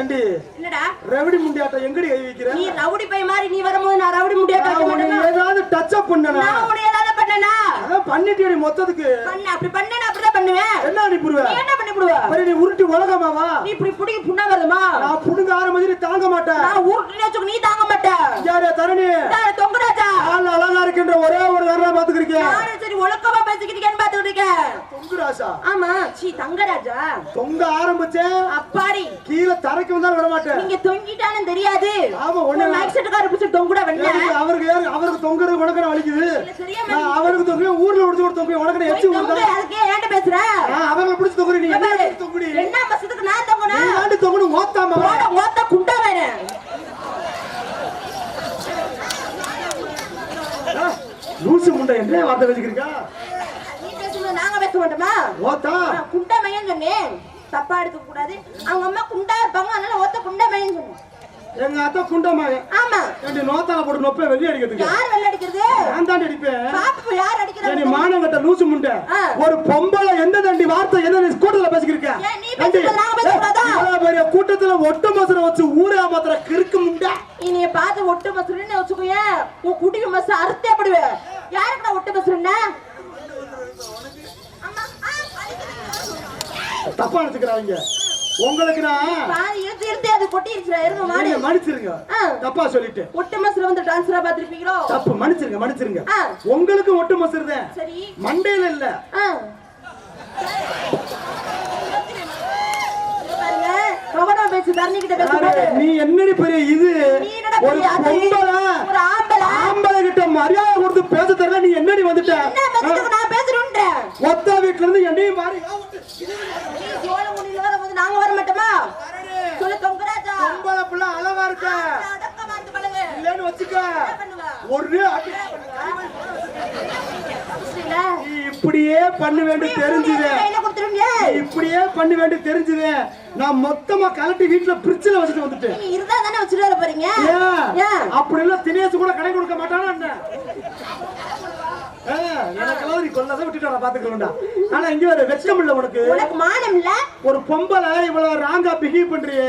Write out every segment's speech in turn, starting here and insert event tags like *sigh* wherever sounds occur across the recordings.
ஏண்டி? என்னடா ரெவடி முண்டியாட்டம் எங்கடி கை வைக்கிற? நீ ரவுடி பை மாதிரி நீ வரும்போது நான் ரவுடி நான் உன்னை ஏதாவது டச் அப் பண்ணனா? நான் உன்னை ஏதாவது பண்ணனா அதான் பண்ணிட்டியடி மொத்தத்துக்கு. பண்ண அப்படி பண்ண நான் பண்ணுவேன் என்ன நீ என்ன பண்ணி விடுவ சரி நீ உருட்டி உலகமாவா நீ இப்படி புடிங்க புண்ணா வருமா நான் புடுங்க ஆரம்பிச்சு தாங்க மாட்டேன். நான் ஊருக்குள்ளே வச்சுக்க நீ தாங்க மாட்ட யாரு? தரணி. டேய், தொங்குராஜா. ஆள் அழகா இருக்கின்ற ஒரே ஒரு வரலாம் பாத்துக்கிறீங்க நானும் சரி ஒழுக்கமா பேசிக்கிட்டேன்னு பாத்துக்கிட்டு இருக்கேன் தொங்குராசா ஆமா சீ தங்கராஜா. தொங்க ஆரம்பிச்சேன் அப்பாடி. கீழே தரைக்கு வந்தாலும் விட மாட்டேன். நீங்க தொங்கிட்டாலும் தெரியாது. ஆமா, ஒண்ணு. மைக் செட்டுக்கார பிடிச்சி தொங்குட எனக்கு அவருக்கு அவருக்கு தொங்குறது உனக்கு நான் வலிக்குது? நான் அவருக்கு தொங்குறேன் ஊர்ல முடிச்சு ஒரு தொங்குறேன் உனக்கு நான் எச்சி தொங்கு விடுறேன் அதுக்கே ஏன்ட்ட பேசுற? அவங்களை பிடிச்சி தொங்குறேன் நீ. என்ன தொங்குடி. என்ன பசத்துக்கு நான் நீ தொங்கணும் ஆண்டு ஓத்தாம போட ஓத்த குண்டா வேணும் லூசு முண்டை என்ன வார்த்தை வச்சுக்கிருக்கா நீ பேசும்போது நாங்க பேச மாட்டோமா? ஓத்தா குண்டா மையன் சொன்னேன். தப்பா எடுக்க கூடாது. அவங்க அம்மா குண்டா இருப்பாங்க அதனால ஒத்த குண்டா மையன் சொன்னேன். எங்க அத்தை குண்டமாக ஆமா. ஏண்டி நோத்தால போட்டு நொப்பை வெளியே அடிக்கிறதுக்கு? யார் வெள்ள அடிக்கிறது? நான் அடிப்பேன். பாப்பு யார் அடிக்கிறது மானங்கட்ட லூசு முண்டை. ஒரு பொம்பளை எந்த தண்டி வார்த்தை என்ன நீ கூட்டத்துல பேசிக்கிருக்க? நீ பேசுறது நாங்க பேசக்கூடாதா? இவ்வளவு பெரிய கூட்டத்துல ஒட்டு மசரம் வச்சு ஊரே மாத்திர கிறுக்கு முண்டை. நீ பார்த்து ஒட்டு மசுருன்னு வச்சுக்கோயேன் உன் குடிக்கு மசு அறுத்தே படுவேன் யாருக்கு நான் ஒட்டு மசுருன்னா. தப்பா நினைச்சுக்கிறாங்க. உங்களுக்கு நான் பாதி இழுத்து இழுத்து அது கொட்டிருச்சு இருங்க மாடு. மன்னிச்சிருங்க. தப்பா சொல்லிட்டு ஒட்டு மசுர வந்து டிரான்ஸ்ஃபரா பாத்திருப்பீங்களோ தப்பு. மன்னிச்சிருங்க மன்னிச்சிருங்க. உங்களுக்கு ஒட்டு மசருதேன் சரி. மண்டையில இல்ல. நீ என்னடி பெரிய இது? ஒரு? பொம்பளை. ஆம்பளை ஆம்பளை. கிட்ட மரியாதை கொடுத்து பேச தெரியல. நீ என்னடி வந்துட்ட? ஒத்த வீட்டுல இருந்து என்னையும் மாறி நாங்க வர மாட்டோமா சொல்லு தொங்கராஜா பொம்பளை பிள்ளை அழகா இருக்க? இல்லன்னு வச்சுக்க. ஒரு? நீ இப்படியே பண்ண வேண்டிய தெரிஞ்சுது. இப்படியே பண்ண வேண்டிய தெரிஞ்சுது. நான் மொத்தமா கலட்டி வீட்டுல பிரிட்ஜ்ல வச்சுட்டு வந்துட்டேன். நீங்க இருந்தா தானே வச்சுட்டு வர போறீங்க? அப்படி எல்லாம் தினேஷ் கூட கடை கொடுக்க மாட்டானா என்ன? எனக்கெல்லாம் நீ கொல்லாத விட்டுட்டு நான் ஆனா இங்க ஒரு வெச்சம் இல்ல உனக்கு. உனக்கு மானம் இல்ல? ஒரு பொம்பளை இவ்வளவு ராங்கா பிஹேவ் பண்றியே.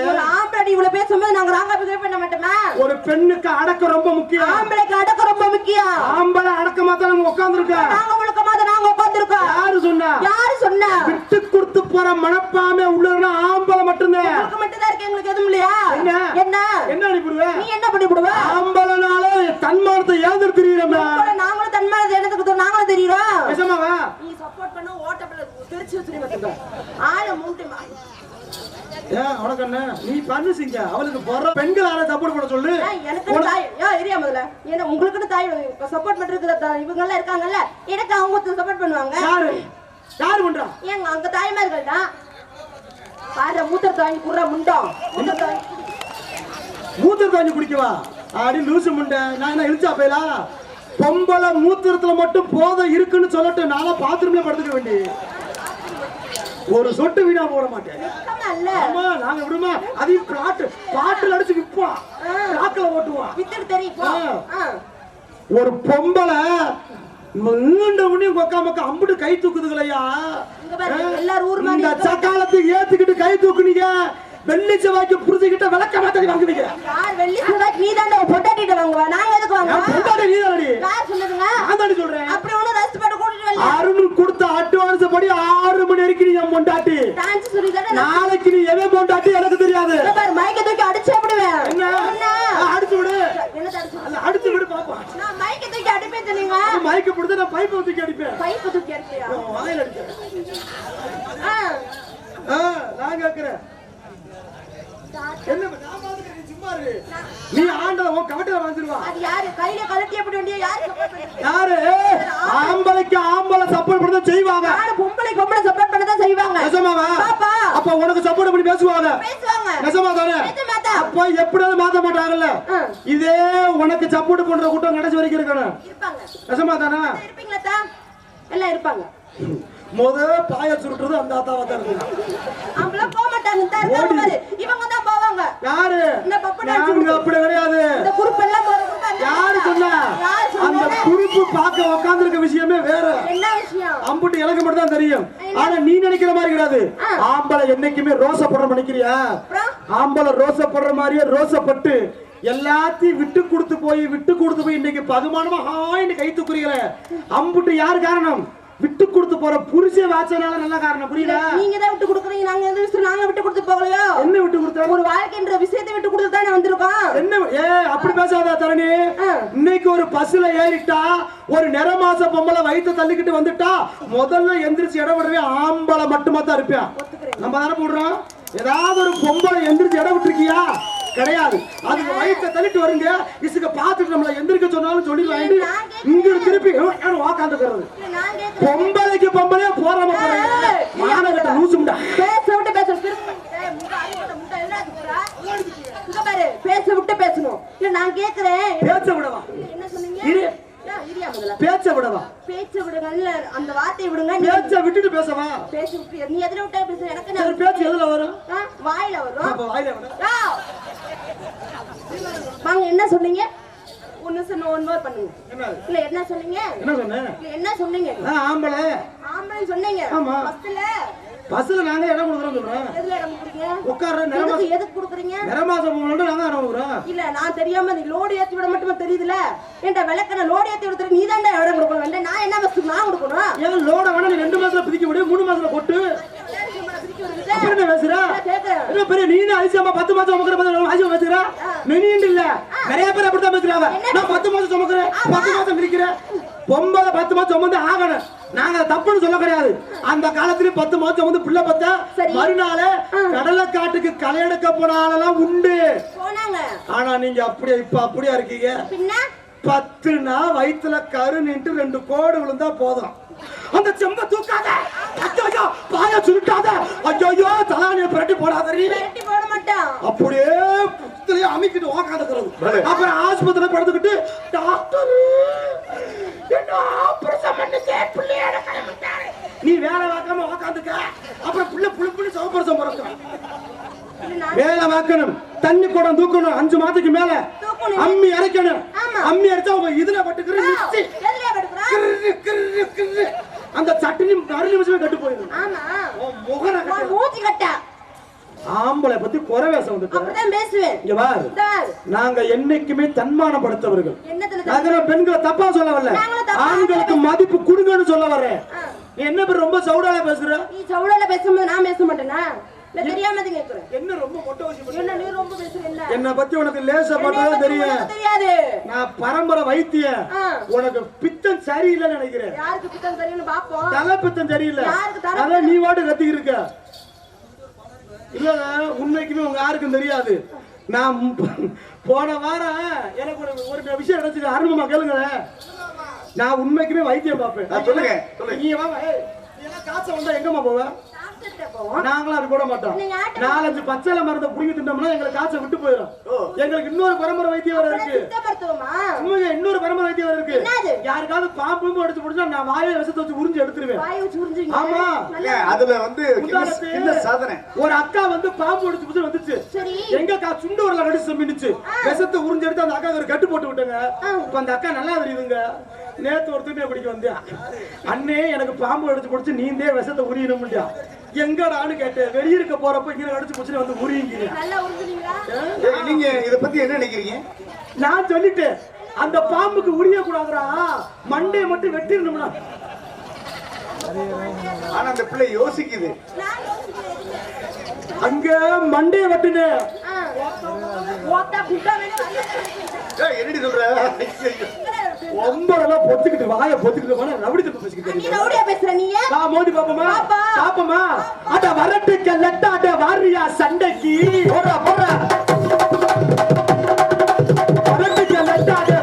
ஆம்பளை இவ்வளவு பேசும்போது நாங்க ராங்கா பிஹேவ் பண்ண மாட்டோமா? ஒரு பெண்ணுக்கு அடக்கம் ரொம்ப முக்கியம். ஆம்பளைக்கு அடக்கம் ரொம்ப முக்கியம். ஆம்பளை அடக்கமா தான் நம்ம உட்கார்ந்துருக்க? நாங்க முழுக்கமா தான் நாங்க உட்கார்ந்திருக்கோம். யாரு சொன்னா? யாரு சொன்னா? விட்டு கொடுத்து போற மனப்பாமே உள்ளதுன்னா ஆம்பளை மட்டும்தான். உங்களுக்கு மட்டும் தான் இருக்கு எங்களுக்கு எதுவும் இல்லையா? என்ன? என்ன? என்ன அனுப்பிடுவேன் நீ என்ன பண்ணி விடுவ? ஆம்பளைனால தன்மானத்தை ஏந்திர தெரியுறமே. நாங்களும் தன்மான இடத்துக்கு நாங்களும் தெரியுறோம். நிஜமாவா நீ சப்போர்ட் பண்ண ஓட்டப்பட திருச்சி வச்சிருக்க பாத்துக்கோ ஆளை மூட்டுமா ஏன் உனக்கு என்ன நீ பண்ணு சிங்க. அவளுக்கு போற பெண்கள் யாரை சப்போர்ட் பண்ண சொல்லு. எனக்கு தாய். ஏன் இரியா முதல்ல. ஏன்னா உங்களுக்குன்னு தாய் சப்போர்ட் பண்றதுக்கு இவங்க எல்லாம் இருக்காங்கல்ல. எனக்கு அவங்க சப்போர்ட் பண்ணுவாங்க. யாரு? யாரு பண்றா ஏங்க அங்க தாய்மார்கள் தான். பாரு மூத்தர் தாங்கி குடுற முண்டம் தாங்கி மூத்திர தண்ணி குடிக்கவா அடி லூசு முண்டை. நான் என்ன இழுச்சா போயலா? பொம்பளை மூத்திரத்துல மட்டும் போதை இருக்குன்னு சொல்லட்டு நானா பாத்ரூம்ல படுத்துக்க வேண்டி ஒரு சொட்டு வீணா போட மாட்டேன். ஆமா நாங்க விடுமா? அதையும் பிளாட்டு பாட்டில் அடிச்சு விப்போம் பிளாக்கில் ஓட்டுவோம் தெரியும். ஒரு பொம்பளை நீண்ட முடியும் கொக்கா மக்கா அம்புட்டு கை தூக்குதுங்களையா? எல்லாரும் சக்காலத்துக்கு ஏத்துக்கிட்டு கை தூக்குனீங்க. வெள்ளி செவ்வாய்க்கு புரிஞ்சுக்கிட்ட விளக்க மாத்தடி வாங்குவீங்க யார் வெள்ளி சுடாக்கு நீ தான் பொட்டாட்டிட்டு வாங்குவா. நான் எதுக்கு என் வாங்குவா பொண்டாட்டி நீதானடி யார் சொன்னதுங்க நான் தானடி சொல்றேன். அப்படி ஒண்ணும் ரெஸ்ட் பண்ண கூட்டிட்டு வரல அருண் கொடுத்த அட்வான்ஸ் படி ஆறு மணி வரைக்கும் நீ பொண்டாட்டி. டான்ஸ் சொல்லி தானே நாளைக்கு நீ எவன் பொண்டாட்டி எனக்கு தெரியாது. பாரு மைக்க தூக்கி அடிச்சு விடுவேன். என்ன? அடிச்சு விடு. என்ன அடிச்சு விடு? பாப்போம் நான் மைக்க தூக்கி அடிப்பேன் சொன்னீங்க மைக்க பிடிச்சா நான் பைப்பை தூக்கி அடிப்பேன். பைப்பு தூக்கி அடிப்பியா? அடிக்கிறேன். ஆ. ஆ, நான் கேக்குறேன். என்ன நான் பாத்துக்கிறேன், நீ சும்மா இரு. நீ ஆண்டல உன் கவட்டில அது யாரு? கையில கழட்டி எப்படி வேண்டிய யாரு? யாரு? ஆம்பளைக்கு ஆம்பளை சப்போர்ட் பண்ணி செய்வாங்க. யாரு? பொம்பளை பொம்பளை சப்போர்ட் பண்ண தான் செய்வாங்க. நிஜமாவா? பாப்பா. அப்ப உனக்கு சப்போர்ட் பண்ணி பேசுவாங்க? பேசுவாங்க. நிஜமா தானே அப்ப எப்படியாவது மாத்த மாட்டாங்கல்ல. இதே உனக்கு சப்போர்ட் பண்ற கூட்டம் கடைசி வரைக்கும் இருக்கணும். இருப்பாங்க. நிஜமா தானே இருப்பீங்களா எல்லாம் இருப்பாங்க. *laughs* முத பாய சுருட்டுறது அந்த ஆத்தாவா தான் இருக்கு அவங்களாம் போக மாட்டாங்க. இந்த இருக்காங்க பாரு இவங்க தான் போவாங்க. யாரு? இந்த பப்பு டான்ஸ் நாங்க அப்படி கிடையாது. இந்த குரூப் எல்லாம் போற group அந்த யாரு சொன்னா? அந்த குறிப்பு பார்க்க உட்கார்ந்திருக்க விஷயமே வேற. என்ன விஷயம்? அம்புட்டு எனக்கு மட்டும் தான் தெரியும். ஆனா நீ நினைக்கிற மாதிரி கிடையாது. ஆம்பளை என்னைக்குமே ரோசப்படுற நினைக்கிறியா? அப்புறம்? ஆம்பளை ரோசப்படுற மாதிரியே ரோசப்பட்டு எல்லாத்தையும் விட்டு கொடுத்து போய் விட்டு கொடுத்து போய் இன்னைக்கு பதுமானமா ஹாய்னு கை தூக்குறீங்களே அம்புட்டு யார் காரணம்? விட்டு கொடுத்து போற புருஷன் வாச்சனால நல்ல காரணம் புரியுதா? நீங்க தான் விட்டு கொடுக்குறீங்க. நாங்க எந்த விஷயம் நாங்க விட்டு கொடுத்து போகலையோ? என்ன விட்டு கொடுத்த? ஒரு வாழ்க்கைன்ற விஷயத்தை விட்டு கொடுத்து தானே வந்திருக்கோம். என்ன ஏ அப்படி பேசாத தரணி. இன்னைக்கு ஒரு பஸ்ல ஏறிட்டா ஒரு நிற மாச பொம்பளை வயித்தை தள்ளிக்கிட்டு வந்துட்டா முதல்ல எந்திரிச்சு இடம் விடுறவே ஆம்பளை மட்டுமா தான் ஒத்துக்கிறேன். நம்ம தானே போடுறோம்? ஏதாவது ஒரு பொம்பளை எந்திரிச்சு இடம் விட்டுருக்கியா? கிடையாது. அதுக்கு வயித்தை தள்ளிட்டு வருங்க. இசுக்க பார்த்துட்டு நம்மள எந்திரிக்க சொன்னாலும் சொல்லி வாங்கிட்டு இங்க திருப்பி கேக்குறேன் பொம்பளைக்கு பொம்பளையா போறாம போறாங்க ஏய். மானகட்ட லூசும்டா பேச விட்டு பேசணும் திரும்ப ஏய், முட்டை, அடிப்பட்ட முட்டை, என்ன ஆச்சுடா? இங்க பாரு பேச விட்டு பேசணும் இல்ல நான் கேக்குறேன் பேச்ச விடவா என்ன சொன்னீங்க இரு. ஏன், இரியா முதல்ல பேச்ச விடவா பேச்ச விடுங்க இல்ல அந்த வார்த்தையை விடுங்க நீ பேச்ச விட்டுட்டு பேசவா பேசி விட்டு நீ எதுல விட்டா பேச எனக்கு சரி என்ன பேச்சு எதுல வரும் ஆ, வாயில வரும் அப்ப வாயில விட ஆ. வாங்க என்ன சொன்னீங்க ஒன்னு சொன்ன ஒன் மோர் பண்ணுங்க என்ன இல்ல என்ன சொன்னீங்க என்ன சொன்னேன் இல்ல என்ன சொன்னீங்க நான் ஆம்பளை ஆம்பளை சொன்னீங்க ஆமா. ஃபர்ஸ்ட்ல பஸ்ல நாங்க இடம் கொடுக்குறோம் சொல்றேன் எதுல இடம் கொடுக்குறீங்க உட்கார்ற நிறமா எதுக்கு எதுக்கு கொடுக்குறீங்க நிறமாசம் பொங்கல் நாங்க இடம் கொடுக்குறோம் இல்ல நான் தெரியாம நீ லோடு ஏத்தி விட மட்டும் தெரியுதுல என்கிட்ட விளக்கன லோடு ஏத்தி விடுறது நீ தான் இடம் கொடுக்கணும் வேண்டாம். நான் என்ன பஸ் நான் கொடுக்கணும் ஏன் லோட வேணா நீ ரெண்டு மாசத்துல பிதிக்க முடியும் மூணு மாசத்துல கொட்டு பிரிச்சு விடுறது. அப்புறம் என்ன பேசுற நான் கேக்குறேன். என்ன பெரிய நீனு அழிச்சாம பத்து மாசம் சுமக்கிற பதில் ஆசியம் பேசுற மெனின்னு இல்ல. நிறைய பேர் அப்படித்தான் பேசுறாங்க. நான் பத்து மாசம் சுமக்கிறேன். பத்து மாசம் பிரிக்கிறேன் பொம்பளை பத்து மாசம் சுமந்து ஆகணும். நாங்க தப்புன்னு சொல்ல கிடையாது. அந்த காலத்துல பத்து மாசம் வந்து பிள்ளை பத்த சரி. மறுநாள் கடலை காட்டுக்கு களை எடுக்க போன ஆளெல்லாம் உண்டு. ஆனா நீங்க அப்படியே இப்ப அப்படியா இருக்கீங்க? பின்ன? பத்துனா வயித்துல கரு நின்று ரெண்டு கோடு விழுந்தா போதும். அந்த செம்ப தூக்காத. ஐயோ பாய சுருட்டாத. ஐயோ தலானிய பிரட்டி போடாத. நீ விரட்டி போட மாட்டான். அப்படியே புத்திலேயே அமைக்கிட்டு உக்காந்துக்கிறது அப்புறம் ஆஸ்பத்திரியில படுத்துக்கிட்டு டாக்டர் என்ன ஆபரேஷன் பண்ணிட்டே பிள்ளையோட கிளம்பிட்டாரு நீ வேலை பார்க்காம உக்காந்துக்க. அப்புறம் பிள்ளை புளி புளி சவப்பரசம் பிறக்கும். வேலை பார்க்கணும். தண்ணி குடம் தூக்கணும். அஞ்சு மாதத்துக்கு மேல தூக்கணும். அம்மி அரைக்கணும். ஆமா. அம்மி அரைச்சா உங்க இதுல பட்டுக்கிற அந்த சட்டினி அரை நிமிஷமே கட்டு போயிடும் ஆமா. முகர கட்டு ஆம்பளை பத்தி குறை வேஷம் வந்துட்டு. நாங்க என்னைக்குமே தன்மானப்படுத்தவர்கள். நாங்க பெண்களை தப்பா சொல்ல வரல ஆண்களுக்கு மதிப்பு கொடுங்கன்னு சொல்ல வர்றேன். என்ன பேர் ரொம்ப சவுடால பேசுற? நீ சவுடால பேசும்போது நான் பேச மாட்டேனா? இல்ல கேக்குறேன். என்ன ரொம்ப மொட்டை வச்சு பேசுற? என்ன நீ ரொம்ப பேசுற என்ன? என்னை பத்தி உனக்கு லேசா தெரியும். தெரியாது. நான் பரம்பரை வைத்தியன் ஆ. உனக்கு பித்தம் சரியில்லைன்னு நினைக்கிறேன். யாருக்கு பித்தம் தெரியும்னு பாப்போம். தலை பித்தம் சரியில்லை. அதான் நீ வாட்டு கத்திக்கிட்டு இருக்க. இல்ல உண்மைக்குமே உங்க யாருக்கும் தெரியாது. நான் போன வாரம் எனக்கு ஒரு ஒரு விஷயம் நினைச்சு அருமமா கேளுங்களேன். நான் உண்மைக்குமே வைத்தியம் பார்ப்பேன். சொல்லுங்க, சொல்லுங்க. நீ வாங்க ஏய், நீ எல்லாம் காய்ச்சல் வந்தா எங்கம்மா போவேன் நாங்களும் அது போட மாட்டோம். நாலஞ்சு பச்சளை மருந்தை புடிங்கி தின்னோம்னா எங்களுக்கு காய்ச்சல் விட்டு போயிடும். எங்களுக்கு இன்னொரு பரம்பரை வைத்தியம் வேற இருக்கு. இன்னொரு பரம்பரை வைத்தியம் வேற இருக்கு. என்னது? யாருக்காவது பாம்பு எடுத்து பிடிச்சா நான் வாயை விஷத்தை வச்சு உறிஞ்சு எடுத்துருவேன். வாய் வச்சு உறிஞ்சுவீங்க? ஆமா. அதுல வந்து சாதனை. ஒரு அக்கா வந்து பாம்பு எடுத்து பிடிச்சு வந்துச்சு. சரி. எங்க அக்கா சுண்டு வரல கடிச்சு மின்னுச்சு விஷத்தை உறிஞ்சு எடுத்து அந்த அக்கா ஒரு கட்டு போட்டு விட்டங்க. இப்ப அந்த அக்கா நல்லா தெரியுதுங்க. நேத்து ஒரு தூண்டிய பிடிக்க வந்தியா? அண்ணே எனக்கு பாம்பு அடிச்சு பிடிச்சு நீந்தே விஷத்தை உரியணும் முடியா எங்கடான்னு கேட்டேன். வெளியிருக்க போறப்ப இங்க அடிச்சு பிடிச்சு வந்து உரியுங்க நீங்க இத பத்தி என்ன நினைக்கிறீங்க? நான் சொல்லிட்டேன். அந்த பாம்புக்கு உரிய கூடாதுடா மண்டையை மட்டும் வெட்டிடணும்னா ஆனா அந்த பிள்ளை யோசிக்குது. அங்க வேணும் ஏய், என்னடி சொல்ற? ஐயையோ. ஒன்பதெல்லாம் பொத்துக்கிட்டு வாயை பொத்துக்கிட்டு போனா ரவுடி தப்பு பேசிக்கிட்டு? ரவுடியா பேசுற நீ வா மோதி பாப்போமா பாப்பா. பாப்போமா அட வரட்டுக்க லட்டாட வாரியா சண்டைக்கு போடா போடா வரட்டுக்க லட்டாட வாரியா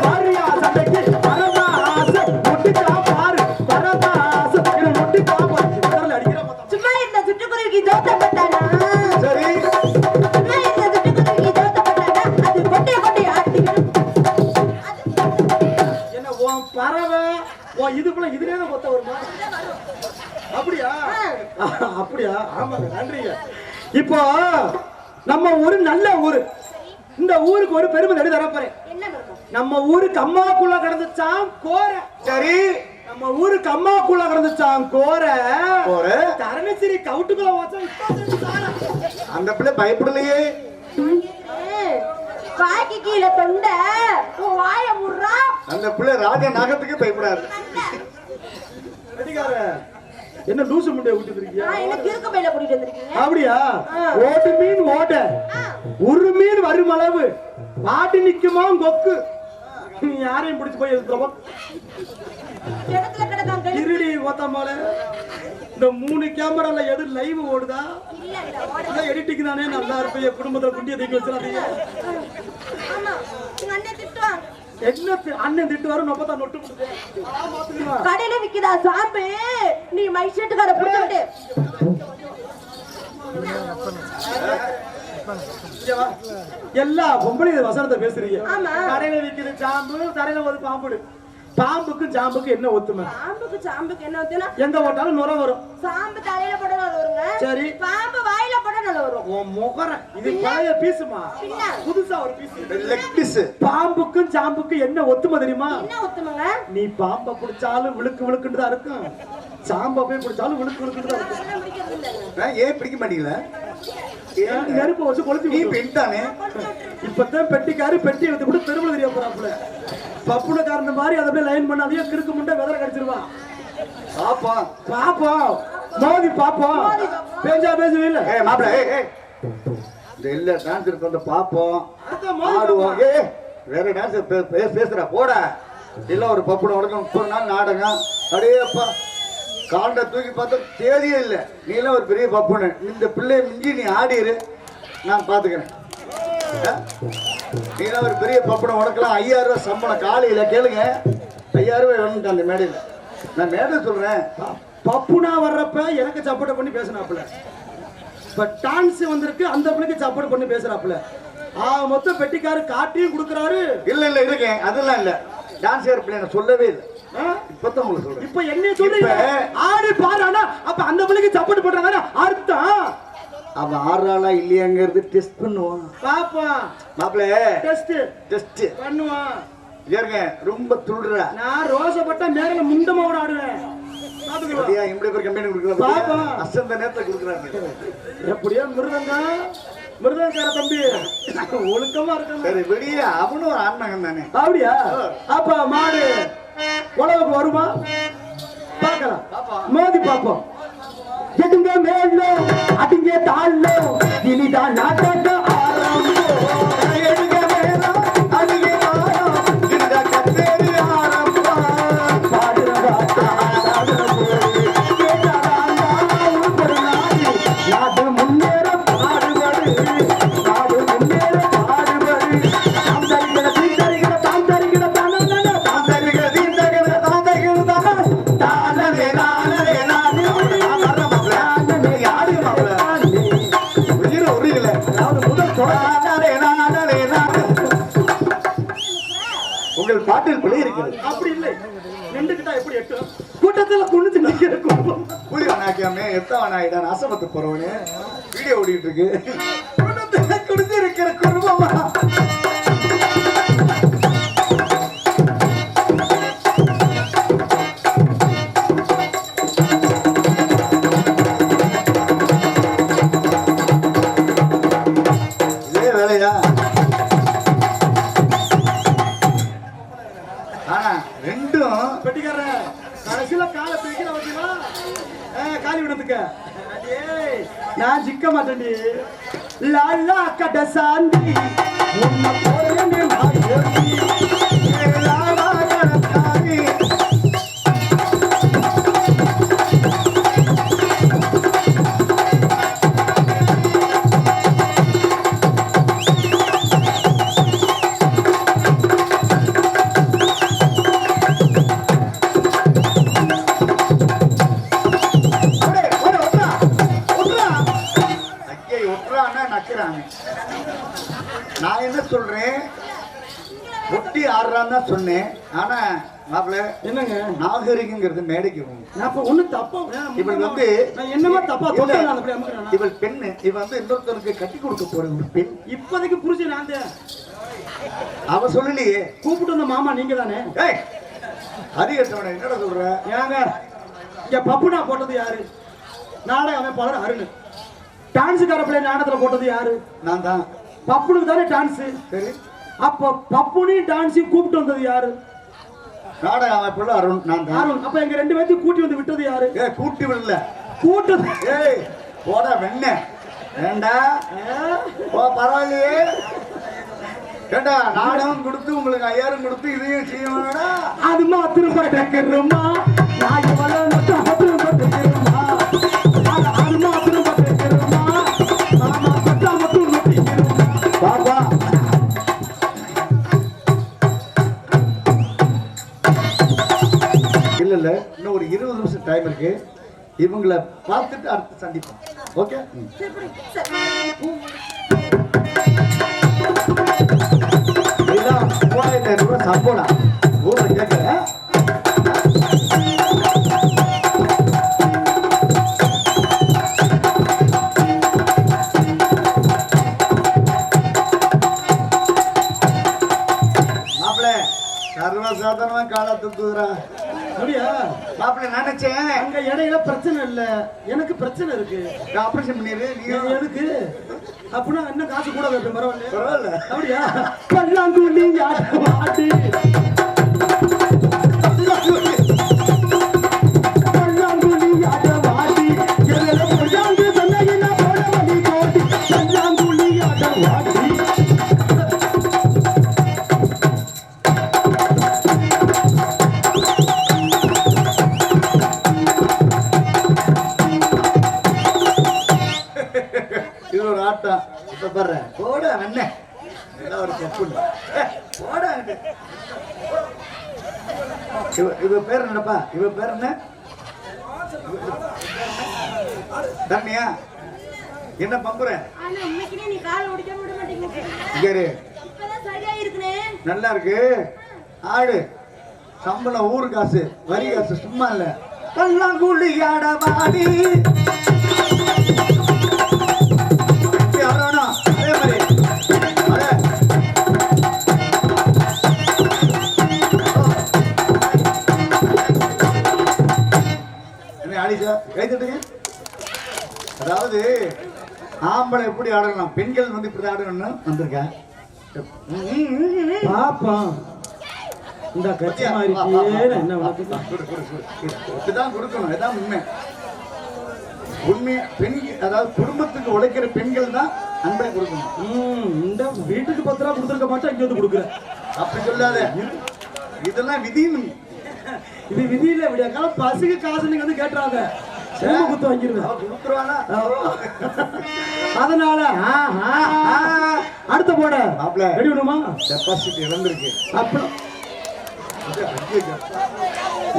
அப்படியா? ஆமாங்க நன்றிங்க. இப்போ நம்ம ஊரு நல்ல ஊரு. இந்த ஊருக்கு ஒரு பெருமை தடி தரப்போறேன் நம்ம ஊருக்கு அம்மாக்குள்ள கிடந்துச்சான் கோரை. சரி. நம்ம ஊருக்கு அம்மாக்குள்ள கிடந்துச்சான் கோர. போற தரணசிரி கவுட்டுக்குள்ள வச்சா இப்ப தெரிஞ்சு தாரா. அந்த பிள்ளை பயப்படலையே. வாய்க்கு கீழே தொண்டை உன் வாய முடுறா. அந்த பிள்ளை ராஜா நாகத்துக்கு பயப்படாது. என்ன லூசு முண்டைய விட்டு இருக்கீங்க? அப்படியா. ஓட்டு மீன் ஓட்ட. ஒரு மீன் வரும் அளவு மாட்டு நிக்குமா கொக்கு? நீ யாரையும் பிடிச்சு போய் கிடக்காங்க இருடி ஓத்தாமால இந்த மூணு கேமரால எது லைவ் ஓடுதா? ஓட எடிட்டிங் தானே. நல்லா இருப்பேன் குடும்பத்துல குண்டிய தூக்கி வச்சிடாதீங்க ஆமா உங்க அண்ணன் திட்டுவான் என்ன அண்ணன் திட்டு வரும் நொட்டு கொடுத்து. ஆ, பாத்துக்கலாம். கடையில விக்குதா சாம்பு நீ மைஷெட்டுக்கார புடிச்சு விட்டு இங்க வா. எல்லா பொம்பளையும் வசனத்தை பேசுறீங்க ஆமா. கடையில விக்குது ஜாம்பு தரையில ஒரு பாம்பு பாம்புக்கும் ஜாம்புக்கும் என்ன ஒத்துமை? சாம்புக்கு சாம்புக்கு என்ன ஊத்துனா எங்க போட்டாலும் நுர வரும். சாம்பு தலையில போட நல்ல வருங்க. சரி. பாம்பு வாயில போட நல்ல வரும். உன் முகர இது பழைய பீஸுமா? புதுசா ஒரு பீஸ் லெக் பீஸ் பாம்புக்கும் ஜாம்புக்கும் என்ன ஒத்துமை தெரியுமா? என்ன ஒத்துமங்க? நீ பாம்பை பிடிச்சாலும் விழுக்கு விழுக்குன்னு தான் இருக்கும். சாம்பை போய் பிடிச்சாலும் விழுக்கு விழுக்குன்னு தான் இருக்கும் ஏன் பிடிக்க மாட்டீங்களா? நெருப்பை வச்சு கொளுத்தி நீ விட்டுரும். பெண் தானே இப்பதான் பெட்டிக்காரு பெட்டி எடுத்து கூட தெருவில் தெரிய போறாப்புல காரண மாதிரி அதை அப்படியே லைன் பண்ணாதே கிறுக்கு முண்டை வெதற கடிச்சிருவான் பாப்பா. பாப்போம் மோதி பாப்போம் பேஞ்சா பேசுவீல்ல ஏய் மாப்பிள ஏய் ஏய். இந்த இல்ல டான்ஸ் இருக்கு வந்து பாப்போம் ஆடுவோம். ஏய் வேற டான்ஸ் பேசுற. போட. இல்ல ஒரு பப்புன உடனே முப்பது நாள் நாடகம். அடே அப்பா தூக்கி பார்த்தா தேதியே இல்லை. நீ எல்லாம் ஒரு பெரிய பப்புனு இந்த பிள்ளைய மிஞ்சி நீ ஆடிரு நான் பார்த்துக்கிறேன் ஆ? நீ எல்லாம் ஒரு பெரிய பப்புன உனக்கெல்லாம் ஐயாயிரம் ரூபாய் சம்பளம் காலையில் கேளுங்க. ஐயாயிரம் ரூபாய் வேணும்ட்டு அந்த மேடையில். நான் மேடை சொல்கிறேன் பப்புனா வர்றப்ப எனக்கு சப்போர்ட் பண்ணி பேசினாப்புல. இப்போ டான்ஸ் வந்திருக்கு அந்த பிள்ளைக்கு சப்போர்ட் பண்ணி பேசுகிறாப்புல ஆ மொத்தம் பெட்டிக்காரு காட்டியும் கொடுக்குறாரு. இல்லை இல்லை இருக்கேன். அதெல்லாம் இல்லை. டான்ஸ் ஏர் பிள்ளை சொல்லவே இல்லை. இப்பதான் உங்களுக்கு சொல்றேன். இப்ப என்ன சொல்றீங்க? ஆடு பாருனா அப்ப அந்த பிள்ளைக்கு சப்போர்ட் பண்றாங்க அர்த்தம். அவன் ஆடுறாளா இல்லையாங்கிறது டெஸ்ட் பண்ணுவான். பாப்போம் டெஸ்ட் டெஸ்ட் பண்ணுவான். ஏறுங்க ரொம்ப துள்ளுற. நான் ரோசப்பட்ட மேல முண்டமோட ஆடுவேன். எப்படியா மிருதங்க மிருதங்கார தம்பி. ஒழுக்கமா இருக்க வெளியே அவனும் ஆண்மகன் தானே. அப்படியா? அப்ப மாடு. உழவுக்கு வருமா? பார்க்கலாம். மோதி பார்ப்போம். எதுங்க மேல அதுங்க தாழ்லோ. இனிதான் நாட்டக்க. நம்ம வனாக்கியாமே எத்தவன் ஆயிட்டான் அசமத்து போறவனு. வீடியோ ஓடிட்டு இருக்கு. சிக்க மாட்டேன்டி லாலா கட சாந்தி. உன்னை போறேன்னு நான் ஆனா மாப்பிள்ள என்னங்க? நாகரிகங்கிறது மேடைக்கு இப்ப ஒண்ணும் தப்பா இவள் வந்து என்னமா தப்பா? இவள் பெண்ணு இவ வந்து இன்னொருத்தருக்கு கட்டி கொடுக்க போற ஒரு பெண். இப்போதைக்கு புரிஞ்சு நான் அவ சொல்லலையே. கூப்பிட்டு வந்த மாமா நீங்க தானே ஏய் அதிகட்டவன என்னடா சொல்ற? ஏங்க இங்க பப்புனா போட்டது யாரு? நாடக அமைப்பாளர் அருண். டான்ஸுக்கார பிள்ளை நாடகத்துல போட்டது யாரு? நான் தான். பப்புனுக்கு தானே டான்ஸ்? சரி. அப்ப பப்புனையும் டான்ஸையும் கூப்பிட்டு வந்தது யாரு? நாடக அமைப்புள்ள அருண் நான் அருண். அப்ப எங்க ரெண்டு பேர்த்தையும் கூட்டி வந்து விட்டது யாரு? ஏ கூட்டி விடல. கூட்டது. ஏய் போடா வெண்ண. ஏண்டா? ஓ பரவாயில்லையே. ஏண்டா நாடகம் கொடுத்து உங்களுக்கு ஐயாயிரம் கொடுத்து இதையும் செய்ய வேணா அது மாத்திரம் பட்டக்கிறோமா நாய் டைம் இருக்கு. இவங்களை பார்த்துட்டு அடுத்து சந்திப்போம். ஓகே சரி, புடி. பிரச்சனை இல்ல. எனக்கு பிரச்சனை இருக்கு. ஆபரேஷன் பண்ணிடு நீ எனக்கு அப்படின்னா என்ன காசு கூட வைப்பேன் பரவாயில்ல. பரவாயில்ல. அப்படியா? பல்லாங்குழி ஆட்டம் இவ பேர் என்னப்பா இவ பேர் என்ன? தண்ணியா என்ன பம்புற? நல்லா இருக்கு. ஆடு. சம்பளம் ஊரு காசு வரி காசு சும்மா இல்ல. பல்லாங்குழி ஆடவாடி என்ன ஆடிச்சா கை தட்டுங்க. அதாவது ஆம்பளை எப்படி ஆடலாம்? பெண்கள் வந்து இப்படி ஆடணும்னு வந்திருக்கேன் பாப்பா இந்த கச்சமா இருக்கியே என்ன. இதுதான் கொடுக்கணும் இதான் உண்மை. உண்மை பெண் அதாவது குடும்பத்துக்கு உழைக்கிற பெண்கள் தான் அன்பை கொடுக்கணும். இந்த வீட்டுக்கு பத்து ரூபா கொடுத்துருக்க மாட்டா இங்க வந்து கொடுக்குறேன் அப்படி சொல்லாத. இதெல்லாம் விதின்னு. இது விதியில காலம் பசுக்கு காசு நீங்க வந்து கேட்டுறாங்க சேம குத்து கொடுத்துருவானா? அதனால. அடுத்த போட. ரெடி பண்ணுமா? டெபாசிட் இழந்திருக்கு அப்புறம் அது ஐயையோ.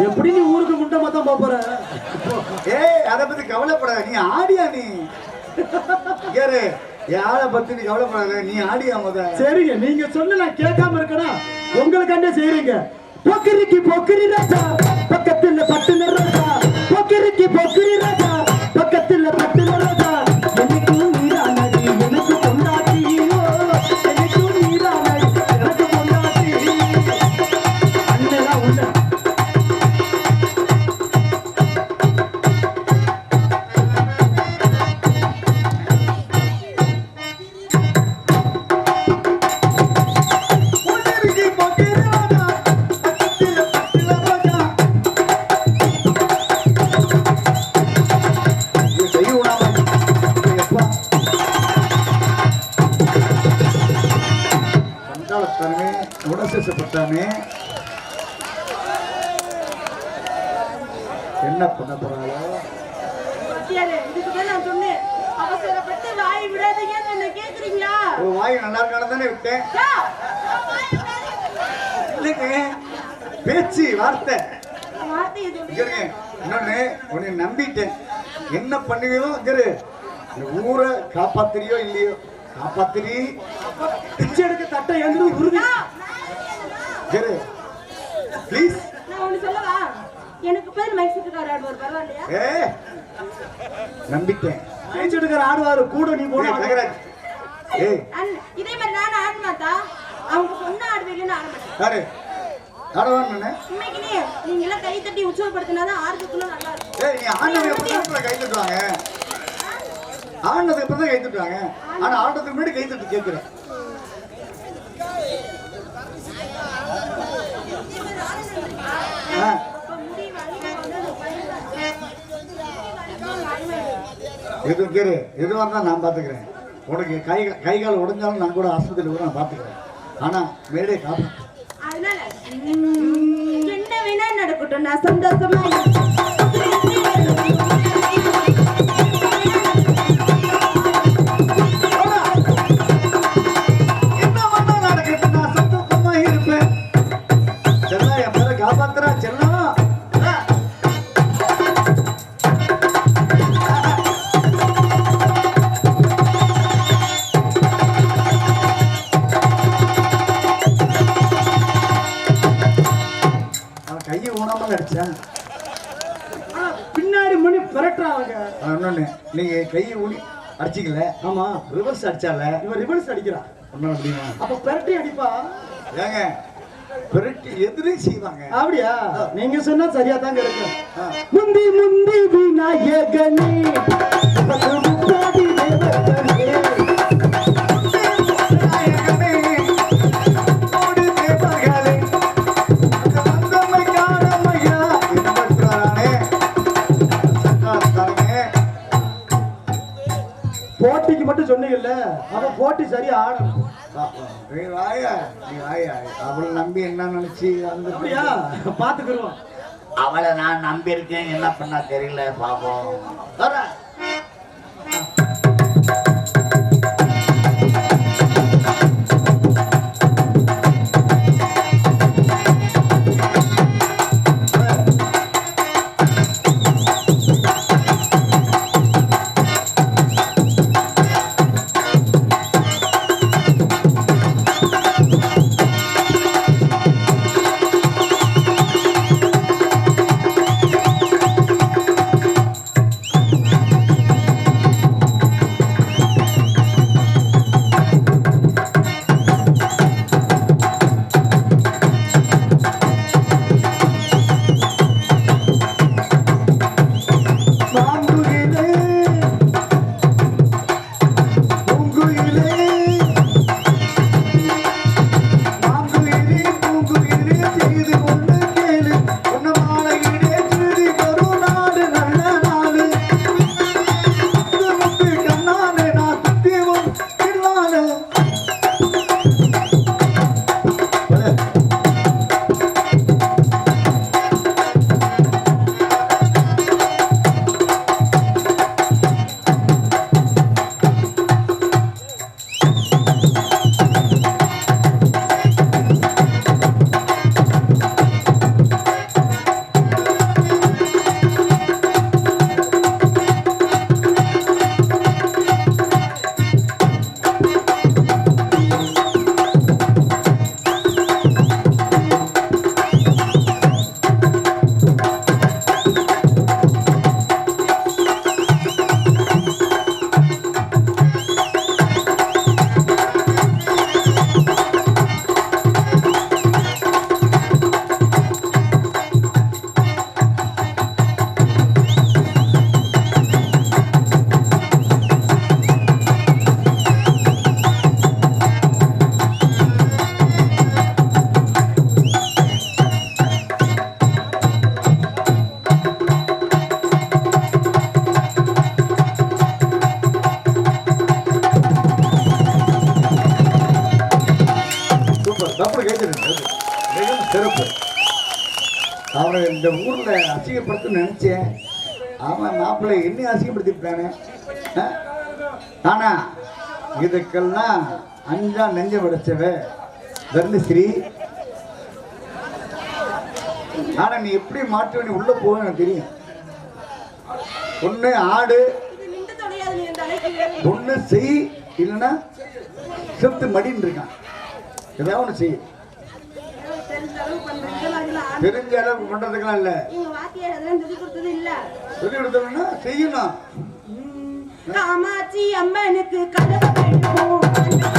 எப்படி நீ ஊருக்கு முண்டமா தான் போற? ஏய் அத பத்தி கவலைப்படாத நீ ஆடியா நீ? கேரு யாரை பத்தி நீ கவலைப்படாத நீ ஆடியா முத? சரிங்க நீங்க சொன்ன நான் கேட்காம இருக்கனா? உங்களுக்காண்டே செய்றீங்க. பொக்கிரிக்கு பொக்கிரி ராஜா பக்கத்துல பட்டுல பொக்கிரிக்கு பொக்கிரி ராஜா வார்த்தை. இன்னொன்னு உன்னை நம்பிட்டேன். என்ன பண்ணுவீங்களோ. இந்த ஊரை காப்பாத்துறியோ இல்லையோ காப்பாத்துறி. பிச்சை எடுக்க தட்டை ஏந்திரம் உறுதி ப்ளீஸ் நான் ஒண்ணு சொல்லவா? எனக்கு பேர் மெக்சிகோக்கார ஆடுவார் பரவாயில்லையா? ஏ நம்பிட்டேன். பிச்சை எடுக்கிற ஆடுவாரு கூட நீ போன ஏய், தகராஜ். ஏய். இதே மாதிரி நானும் ஆட மாட்டா அவங்க சொன்ன ஆடுவீங்கன்னு ஆட உண்மைக்குனே நீங்க எல்லாம் கை தட்டி உற்சாகப்படுத்தினாதான் ஆறுதலுக்குள்ள நல்லா இருக்கும். ஏய் நீ ஆண்டவன் எப்படி தான் கை தட்டுவாங்க? ஆண்டதுக்கு அப்புறம் தான் கை தட்டுவாங்க. ஆனா ஆண்டதுக்கு முன்னாடி கை தட்டு கேட்கிறேன். எது கேரு எதுவாக இருந்தால் நான் பார்த்துக்கிறேன். உனக்கு கை கை கால் உடைஞ்சாலும் நான் கூட ஆஸ்பத்திரியில் கூட நான் பார்த்துக்கிறேன். ஆனா மேடை காப்பாற்று அதனால என்ன வேணா நடக்கட்டும் நான் சந்தோஷமா இருக்கேன். நீங்க கையை ஊனி அடிச்சிக்கல. ஆமா ரிவர்ஸ் அடிச்சால. இவன் ரிவர்ஸ் அடிக்கிறான். ஒன்றும் முடியுமா? அப்ப பெரட்டி அடிப்பா. ஏங்க பிரட்டி எதிரே செய்வாங்க. அப்படியா? நீங்க சொன்னா சரியா தாங்க இருக்கு. முந்தி முந்தி விநாயகனே சொன்னீங்கல்ல அப்ப போட்டி சரியா ஆடணும். அவளை நம்பி என்ன நினைச்சு அப்படியா? பாத்துக்கிருவோம். அவளை நான் நம்பியிருக்கேன். என்ன பண்ணா தெரியல பாப்போம். மாப்பிள்ளை என்ன அசிங்கப்படுத்திட்டானே ஆனா இதுக்கெல்லாம் அஞ்சா நெஞ்ச விடைச்சவ தர்மஸ்ரீ. ஆனா நீ எப்படி மாற்றுவ நீ உள்ள போக எனக்கு தெரியும். ஒண்ணு ஆடு ஒண்ணு செய் இல்லைன்னா செத்து மடின்னு இருக்கான். ஏதாவது ஒன்று செய். தெரிஞ்ச அளவு அளவுக்கு பண்றதுக்கெல்லாம் இல்ல. சொல்லி கொடுத்தது செய்யணும் காமாட்சி அம்மனுக்கு கதவை வேண்டும்